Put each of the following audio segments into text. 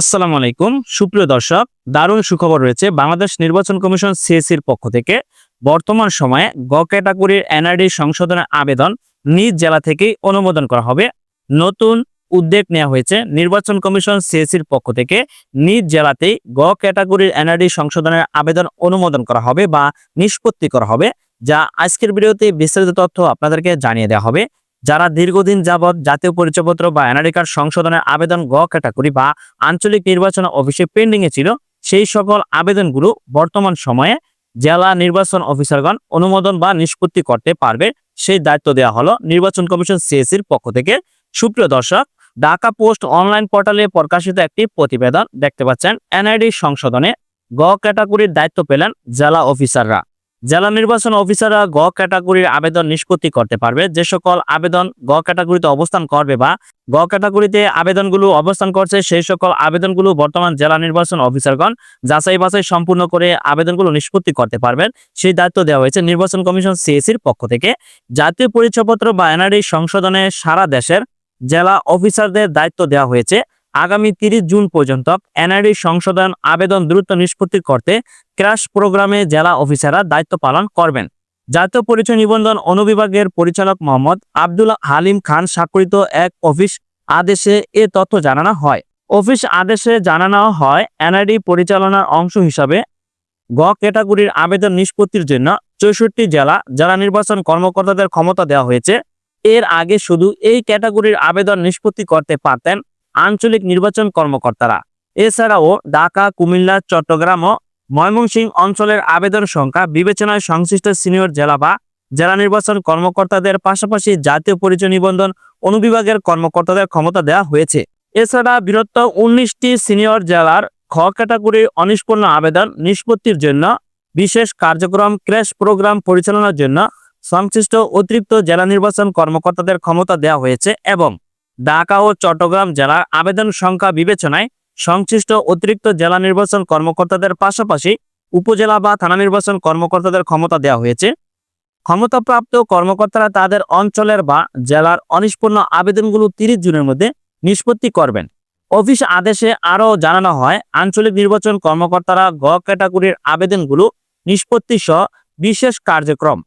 আসসালামু আলাইকুম। সুপ্রিয় দর্শক, দারুণ সুখবর রয়েছে বাংলাদেশ নির্বাচন কমিশন সিএসির পক্ষ থেকে। বর্তমান সময়ে গ ক্যাটাগরির এনআরডি সংশোধনের আবেদন নিজ জেলা থেকেই অনুমোদন করা হবে। নতুন উদ্যোগ নেওয়া হয়েছে নির্বাচন কমিশন সিএসির পক্ষ থেকে। নিজ জেলাতেই গ ক্যাটাগরির এনআরডি সংশোধনের আবেদন অনুমোদন করা হবে বা নিষ্পত্তি করা হবে, যা আজকের ভিডিওতে বিস্তারিত তথ্য আপনাদেরকে জানিয়ে দেওয়া হবে। যারা দীর্ঘদিন যাবৎ জাতীয় পরিচয়পত্র বা এনআরডি কার্ড সংশোধনের আবেদন গ ক্যাটাগরি বা আঞ্চলিক নির্বাচন অফিসে পেন্ডিং এ ছিল, সেই সকল আবেদনগুলো বর্তমান সময়ে জেলা নির্বাচন অফিসারগণ অনুমোদন বা নিষ্পত্তি করতে পারবে। সেই দায়িত্ব দেওয়া হলো নির্বাচন কমিশন সিএসির পক্ষ থেকে। সুপ্রিয় দর্শক, ঢাকা পোস্ট অনলাইন পোর্টালে প্রকাশিত একটি প্রতিবেদন দেখতে পাচ্ছেন। এনআইডি সংশোধনে গ ক্যাটাগরির দায়িত্ব পেলেন জেলা অফিসাররা। জেলা নির্বাচন অফিসাররা গ ক্যাটাগরির আবেদন নিষ্পত্তি করতে পারবে। যে সকল আবেদন গ ক্যাটাগরিতে অবস্থান করবে বা গ ক্যাটাগরিতে আবেদনগুলো অবস্থান করছে, সেই সকল আবেদনগুলো বর্তমান জেলা নির্বাচন অফিসারগণ যাচাই বাছাই সম্পূর্ণ করে আবেদনগুলো নিষ্পত্তি করতে পারবেন। সেই দায়িত্ব দেওয়া হয়েছে নির্বাচন কমিশন সিএসির পক্ষ থেকে। জাতীয় পরিচয়পত্র বা এনআরডি সংশোধনে সারা দেশের জেলা অফিসারদের দায়িত্ব দেওয়া হয়েছে। আগামী তিরিশ জুন পর্যন্ত এনআরডি সংশোধন আবেদন দ্রুত নিষ্পত্তি করতে ক্র্যাশ প্রোগ্রামে জেলা অফিসাররা দায়িত্ব পালন করবেন। জাতীয় পরিচয় নিবন্ধন অনুবিভাগের পরিচালক মোহাম্মদ আব্দুল হালিম খান স্বাক্ষরিত এক অফিস আদেশে এ তথ্য জানানো হয়। অফিস আদেশে জানানো হয়, এনআইডি পরিচালনার অংশ হিসাবে গ ক্যাটাগরির আবেদন নিষ্পত্তির জন্য চৌষট্টি জেলা জেলা নির্বাচন কর্মকর্তাদের ক্ষমতা দেওয়া হয়েছে। এর আগে শুধু এই ক্যাটাগরির আবেদন নিষ্পত্তি করতে পারতেন আঞ্চলিক নির্বাচন কর্মকর্তারা। এছাড়াও ঢাকা, কুমিল্লা, চট্টগ্রাম ও ময়মনসিংহ অঞ্চলের আবেদন সংখ্যা বিবেচনায় সংশ্লিষ্ট সিনিয়র জেলা বা জেলা নির্বাচন কর্মকর্তাদের পাশাপাশি জাতীয় পরিচয় নিবন্ধন অনুবিভাগের কর্মকর্তাদের ক্ষমতা দেওয়া হয়েছে। এছাড়া বৃহত্তর উনিশটি সিনিয়র জেলার খ ক্যাটাগরির অনিষ্পন্ন আবেদন নিষ্পত্তির জন্য বিশেষ কার্যক্রম, ক্র্যাশ প্রোগ্রাম পরিচালনার জন্য সংশ্লিষ্ট অতিরিক্ত জেলা নির্বাচন কর্মকর্তাদের ক্ষমতা দেওয়া হয়েছে এবং ঢাকা ও চট্টগ্রাম জেলার আবেদন সংখ্যা বিবেচনায় সংশ্লিষ্ট অতিরিক্ত জেলা নির্বাচন কর্মকর্তাদের পাশাপাশি উপজেলা বা থানা নির্বাচন কর্মকর্তাদের ক্ষমতা দেওয়া হয়েছে। ক্ষমতাপ্রাপ্ত কর্মকর্তারা তাদের অঞ্চলের বা জেলার অনিষ্পন্ন আবেদনগুলো তিরিশ জুনের মধ্যে নিষ্পত্তি করবেন। অফিস আদেশে আরও জানানো হয়, আঞ্চলিক নির্বাচন কর্মকর্তারা গ ক্যাটাগরির আবেদনগুলো নিষ্পত্তি সহ বিশেষ কার্যক্রম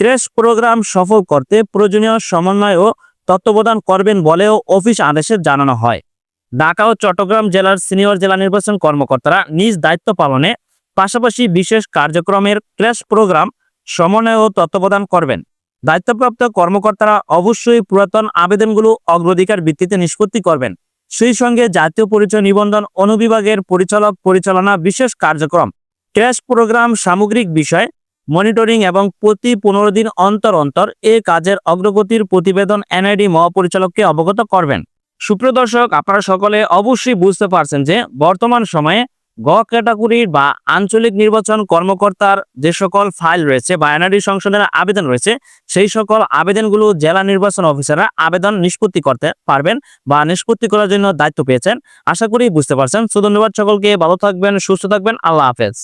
ট্রেস প্রোগ্রাম সফল করতে প্রয়োজনীয় সমন্বয় ও তত্ত্বাবধান করবেন বলেও অফিস আদেশে জানানো হয়। ঢাকা ও চট্টগ্রাম জেলার সিনিয়র জেলা নির্বাচন কর্মকর্তারা নিজ দায়িত্ব পালনে পাশাপাশি বিশেষ কার্যক্রমের ক্লাস প্রোগ্রাম, সমন্বয় ও তত্ত্বাবধান করবেন। দায়িত্বপ্রাপ্ত কর্মকর্তারা অবশ্যই পুরাতন আবেদনগুলো অগ্রাধিকার ভিত্তিতে নিষ্পত্তি করবেন। সেই সঙ্গে জাতীয় পরিচয় নিবন্ধন অনুবিভাগের পরিচালক পরিচালনা বিশেষ কার্যক্রম ক্র্যাশ প্রোগ্রাম সামগ্রিক বিষয় মনিটরিং এবং প্রতি পনেরো দিন অন্তর অন্তর এ কাজের অগ্রগতির প্রতিবেদন এনআইডি মহাপরিচালককে অবগত করবেন। সুপ্রিয় দর্শক, আপনারা সকলে অবশ্যই বুঝতে পারছেন যে বর্তমান সময়ে গ ক্যাটাগরির বা আঞ্চলিক নির্বাচন কর্মকর্তার যে সকল ফাইল রয়েছে বা এনআরডি সংশোধনের আবেদন রয়েছে, সেই সকল আবেদনগুলো জেলা নির্বাচন অফিসাররা আবেদন নিষ্পত্তি করতে পারবেন বা নিষ্পত্তি করার জন্য দায়িত্ব পেয়েছেন। আশা করি বুঝতে পারছেন। সো, ধন্যবাদ সকলকে। ভালো থাকবেন, সুস্থ থাকবেন। আল্লাহ হাফেজ।